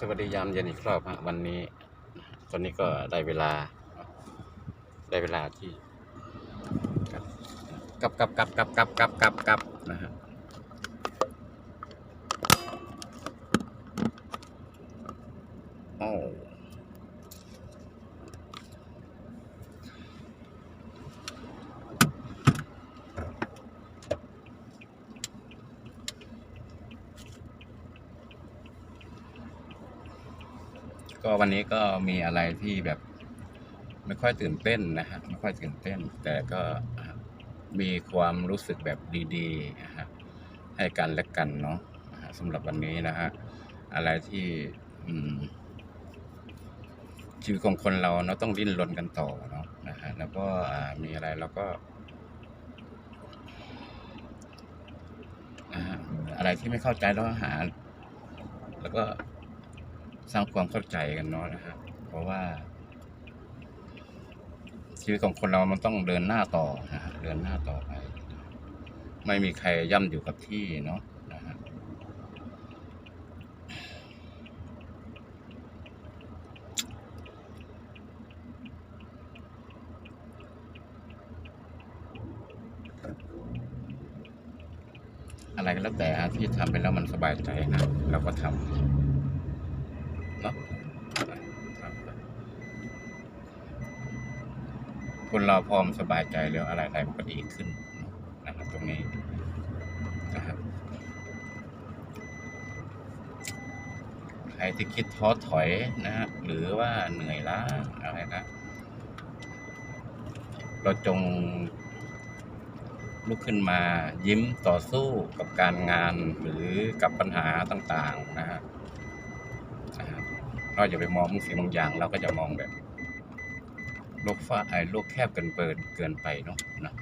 สวัสดียามเย็นอีกรอบฮะวันนี้ ตอนนี้ก็ได้เวลา ได้เวลาที่กลับกลับกลับกลับกลับกลับกลับนะฮะ วันนี้ก็มีอะไรที่แบบไม่ค่อยตื่นเต้นนะฮะไม่ค่อยตื่นเต้น แต่ก็มีความรู้สึกแบบดีๆนะฮะให้กันและกันเนาะสำหรับวันนี้นะฮะอะไรที่ชีวิตของคนเราเนาะต้องดิ้นรนกันต่อเนาะนะฮะแล้วก็มีอะไรเราก็อ่าอะไรที่ไม่เข้าใจเราก็หา แล้วก็ สร้างความเข้าใจกันเนาะนะฮะเพราะว่า ชีวิตของคนเรามันต้องเดินหน้าต่อนะฮะเดินหน้าต่อไป ไม่มีใครย่ำอยู่กับที่เนาะนะฮะอะไรก็แล้วแต่ที่ทำไปแล้วมันสบายใจนะเราก็ทำเนาะครับ คนเราพอมสบายใจแล้วอะไรอะไรมันก็ดีขึ้นนะครับตรงนี้นะครับใครที่คิดท้อถอยนะฮะหรือว่าเหนื่อยล้าอะไรนะเราจงลุกขึ้นมายิ้มต่อสู้กับการงานหรือกับปัญหาต่าง ๆ นะฮะนะฮะเราอย่าไปมองสิ่งบางอย่างเราก็จะมองแบบ โลกฟ้าไอ้โลกแคบกันเปิดเกินไปเนาะนะ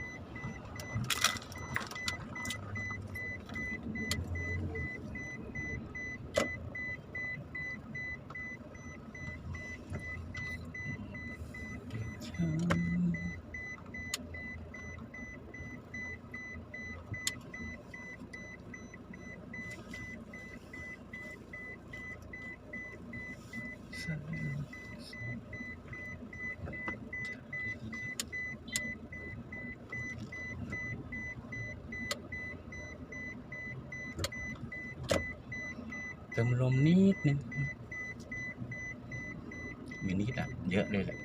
เติมลมนิดนึง มีนิดอะ เยอะเลยแหละ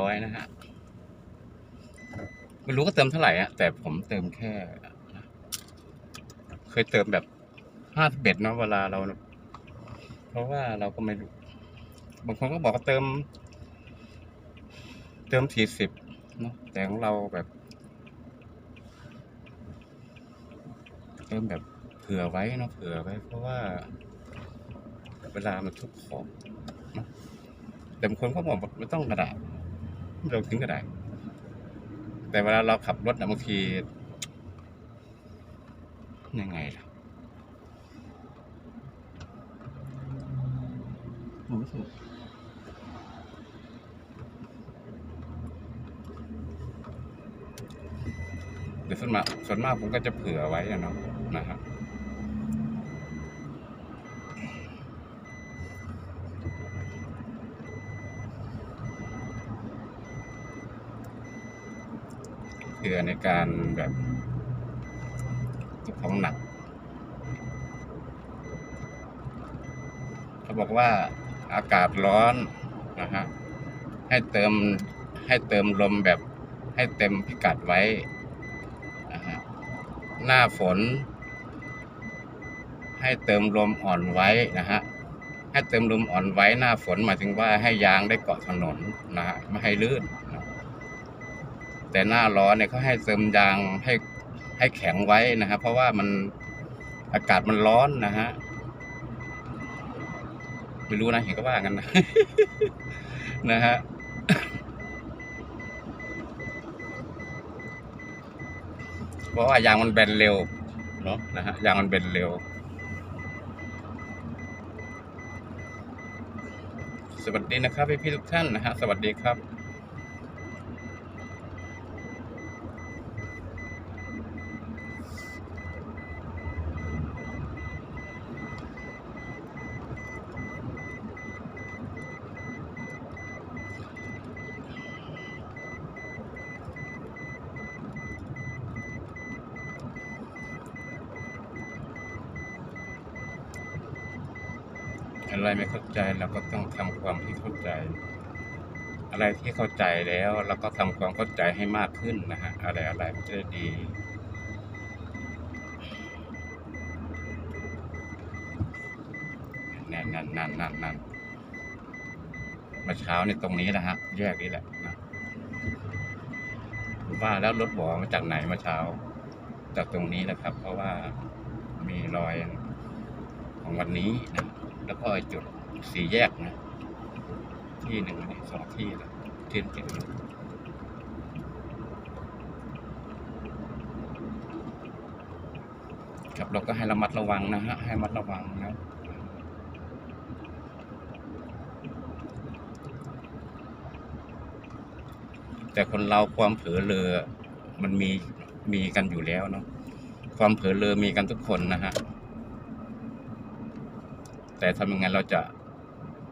ร้อยนะฮะไม่รู้ก็เติมเท่าไหร่อะแต่ผมเติมแค่ เคยเติมแบบห้าสิบเอ็ดเนาะเวลาเรา เพราะว่าเราก็ไม่รู้บางคนก็บอกว่าเติม เติมสี่สิบเนาะแต่ของเราแบบ เติมแบบเผื่อไว้เนาะเผื่อไว้ เพราะว่า เวลามันทุกของเนาะแต่บางคนก็บอกว่าไม่ต้องกระดาษ ไม่ต้งถึงกระดาษแต่เวลาเราขับรถนะบางทียังไงล่ะรู้สึกเดี๋ยวส่วนมากส่วนมากผมก็จะเผื่อไว้อะเนาะนะครับ เผื่อในการแบบเก็บของหนัก เขาบอกว่าอากาศร้อนนะฮะให้เติมให้เติมลมแบบให้เต็มพิกัดไว้นะฮะหน้าฝน ให้เติมลมอ่อนไว้นะฮะให้เติมลมอ่อนไว้หน้าฝนหมายถึงว่าให้ยางได้เกาะถนนนะฮะไม่ให้ลื่น แต่หน้าร้อนเนี่ยเขาให้เติมยางให้ให้แข็งไว้นะครับ เพราะว่ามันอากาศมันร้อนนะฮะไม่รู้นะเห็นก็ว่ากันนะนะฮะเพราะว่ายางมันแบนเร็วเนาะนะฮะยางมันแบนเร็วสวัสดีนะครับพี่พี่ๆทุกท่านนะฮะสวัสดีครับ อะไรไม่เข้าใจเราก็ต้องทำความที่เข้าใจ อะไรที่เข้าใจแล้วเราก็ทำความเข้าใจให้มากขึ้นนะฮะอะไรอะไรมันจะได้ดีนั่นนั่นนั่นนั่นนั่นมื่อเช้านี่ตรงนี้นะฮะแยกนี้แหละนะว่าแล้วรถบอมาจากไหนมื่อเช้า จากตรงนี้แหละครับ เพราะว่ามีรอยของวันนี้นะ แล้วก็ไอจุดสี่แยกนะที่หนึ่งนี่สองที่ล้วที่ที่อยู่ครับเราก็ให้ระมัดระวังนะฮะให้ระมัดระวังนะแต่คนเราความเผลอเลอมันมีมีกันอยู่แล้วเนาะความเผลอเลอมีกันทุกคนนะฮะ แต่ทำยังไงเราจะ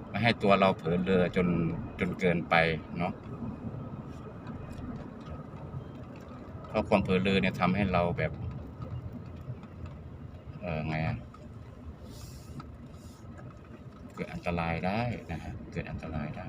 ไม่ให้ตัวเราเผลอเรือจนจนเกินไปเนาะเพราะความเผลอเรือเนี่ยทำให้เราแบบ เออไงอะเกิดอันตรายได้นะฮะเกิดอันตรายได้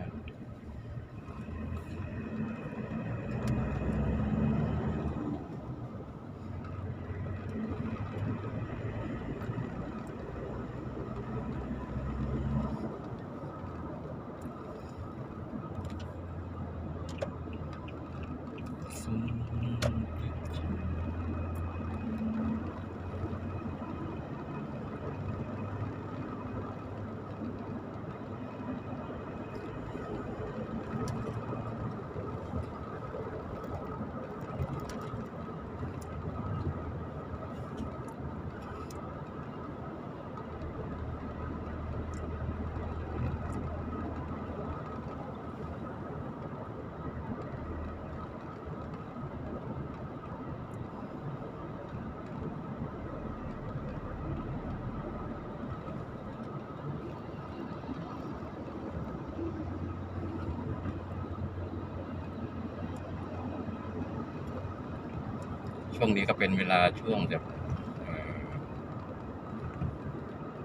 ช่วงนี้ก็เป็นเวลาช่วงแบบ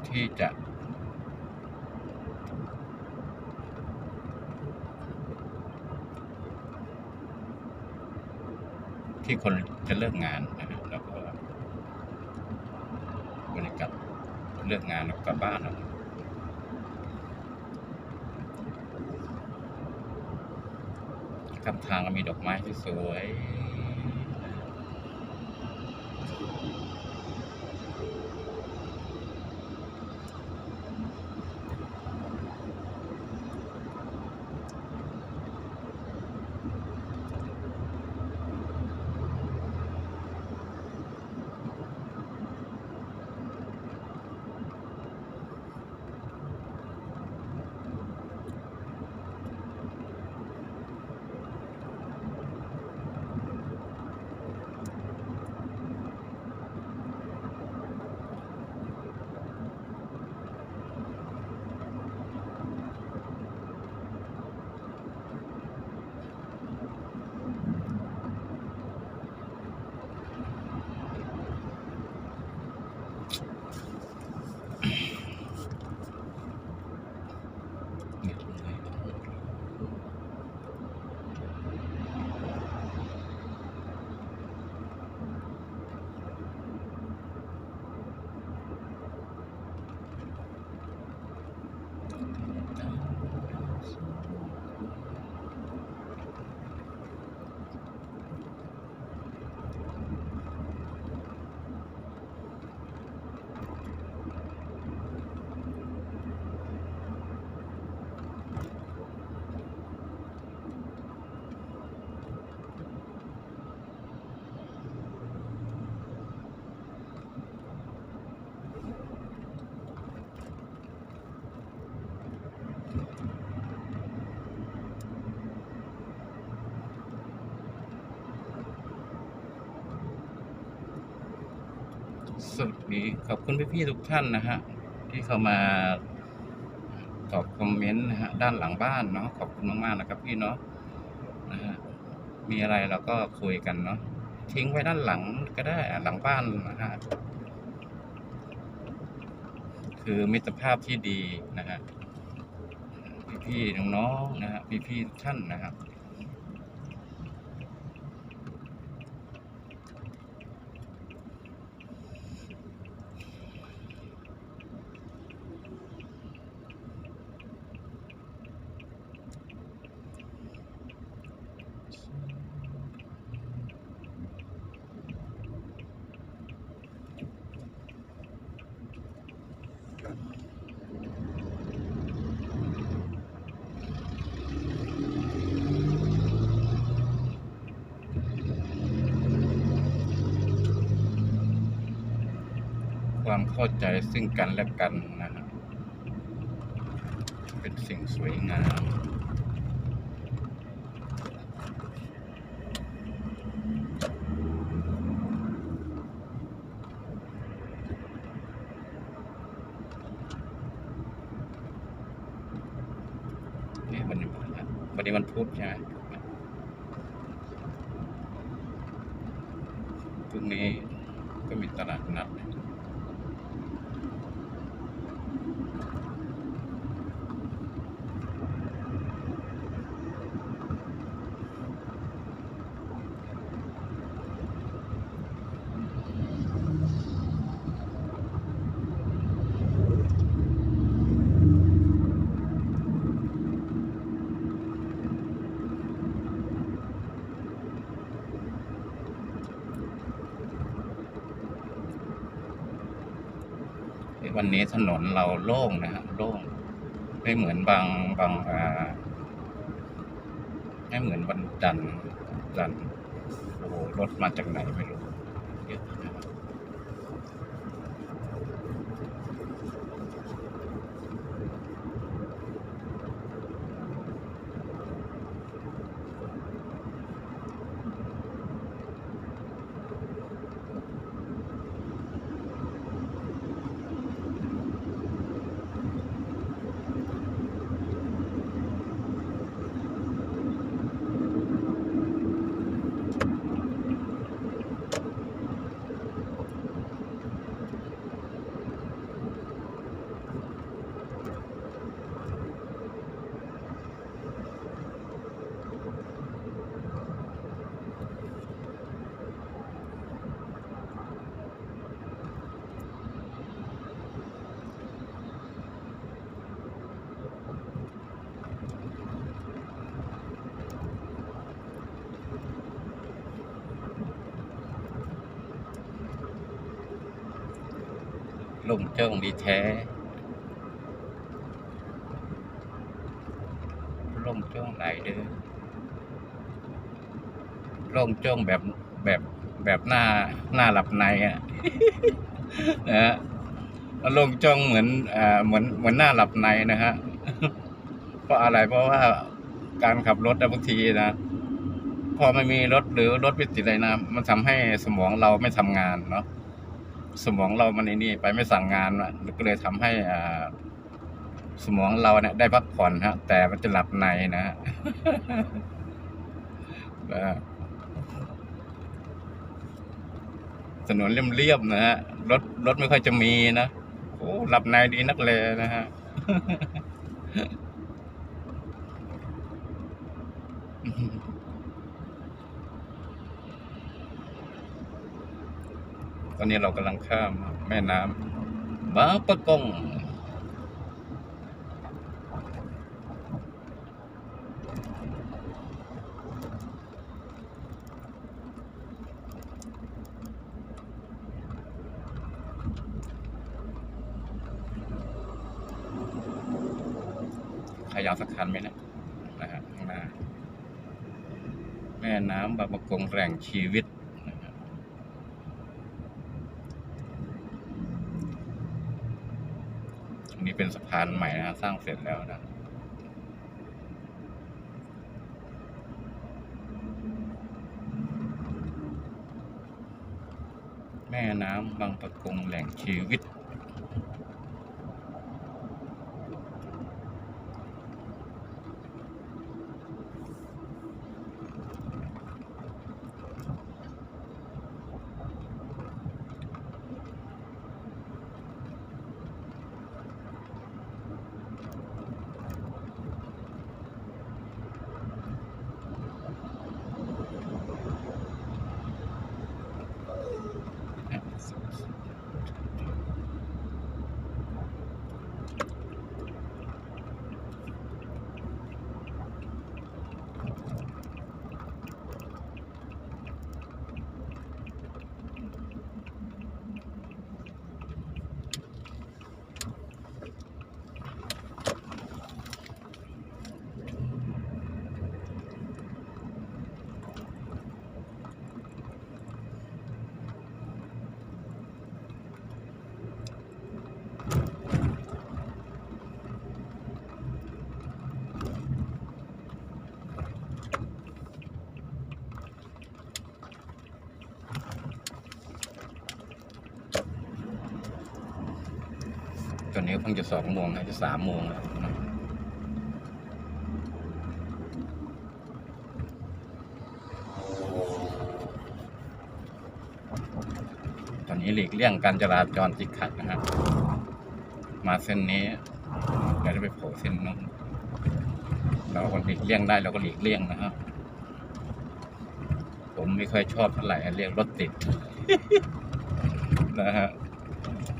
ที่จะ ที่คนจะเลิกงานนะฮะแล้วก็บรรยากาศเลิกงานแล้วกลับบ้านแล้วข้างทางก็มีดอกไม้ที่สวย สวัสดีขอบคุณพี่ๆทุกท่านนะฮะที่เข้ามาตอบคอมเมนต์นะฮะด้านหลังบ้านเนาะขอบคุณมากๆนะครับพี่เนาะนะฮะมีอะไรเราก็คุยกันเนาะทิ้งไว้ด้านหลังก็ได้หลังบ้านนะฮะคือมิตรภาพที่ดีนะฮะพี่ๆน้องๆนะฮะพี่ๆทุกท่านนะครับ ความเข้าใจซึ่งกันและกันนะฮะเป็นสิ่งสวยงามนี่วันนี้วันวันนี้วันพุธใช่ไหมพรุ่งนี้ก็มีตลาดนัด วันนี้ถนนเราโล่งนะครับโล่งไม่เหมือนบางบางอ่าไม่เหมือนวันจันทร์จันทร์โอ้โหรถมาจากไหนไม่รู้เยอะนะครับ งเจ้งดีแท้ลงเจ้งไหนเด้อลงเจ้งแบบแบบแบบหน้าหน้าหลับในอะนะฮะแล้วลงจ้องเหมือนอ่าเหมือนเหมือนหน้าหลับในนะฮะเพราะอะไรเพราะว่าการขับรถบางทีนะพอไม่มีรถหรือรถวิติดอะไรนะมันทำให้สมองเราไม่ทำงานเนาะ สมองเรามันไอ้นี่ไปไม่สั่งงานก็เลยทำให้อ่าสมองเราเนี่ยได้พักผ่อนฮะ แต่มันจะหลับในนะฮะถนนเลี่ยมๆนะฮะรถรถไม่ค่อยจะมีนะโอ้หลับในดีนักเลยนะฮะ ตอนนี้เรากำลังข้ามแม่น้ำบาปะกงขยาวสักคันไหมนะนะฮะข้างหน้าแม่น้ำบางปะกงแหล่งชีวิตนะฮะอัน นี้เป็นสะพานใหม่นะฮะสร้างเสร็จแล้วนะแม่น้ำบางปะกงแหล่งชีวิต เพิ่งจะสองโมงนะจะสามโมงแล้วนะตอนนี้หลีกเลี่ยงการจราจรติดขัดนะครับ มาเส้นนี้เดี๋ยวจะไปโผล่เส้นนู้นเราก็หลีกเลี่ยงได้เราก็หลีกเลี่ยงนะครับ ผมไม่ค่อยชอบเท่าไหร่เรียกรถติด นะฮะ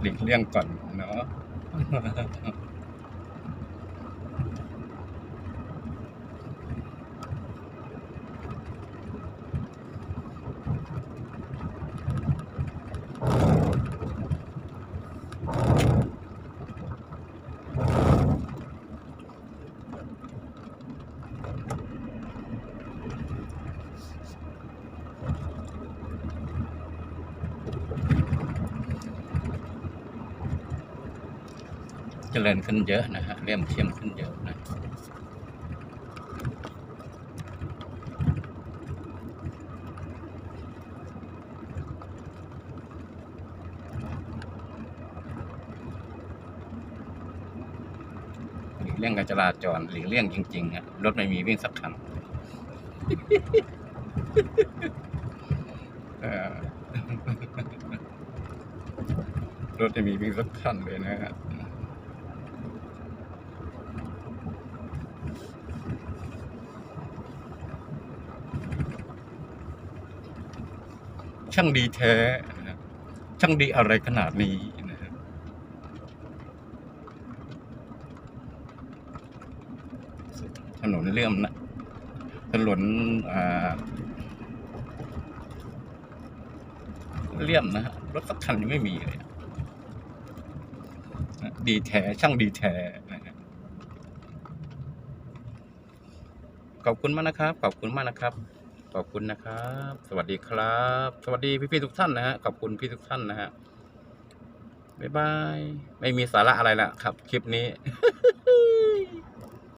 หลีกเลี่ยงก่อน ハハハハ。 เจริญขึ้นเยอะนะฮะเลี่ยมเทียมขึ้นเยอะนะหลีกเลี่ยงการจราจรหลีกเลี่ยงจริงๆฮะรถไม่มีวิ่งสักคันรถไม่มีวิ่งสักคันเลยนะฮะ ช่างดีแท้ ช่างดีอะไรขนาดนี้นะถนนเลื่อมนะถนนเลี่ยมนะฮะรถสักคันยังไม่มีเลยดีแท้ช่างดีแท้ขอบคุณมากนะครับ ขอบคุณมากนะครับ ขอบคุณนะครับ สวัสดีครับ สวัสดีพี่ๆทุกท่านนะฮะขอบคุณพี่ทุกท่านนะฮะบ๊ายบาย ไม่มีสาระอะไรละครับ คลิปนี้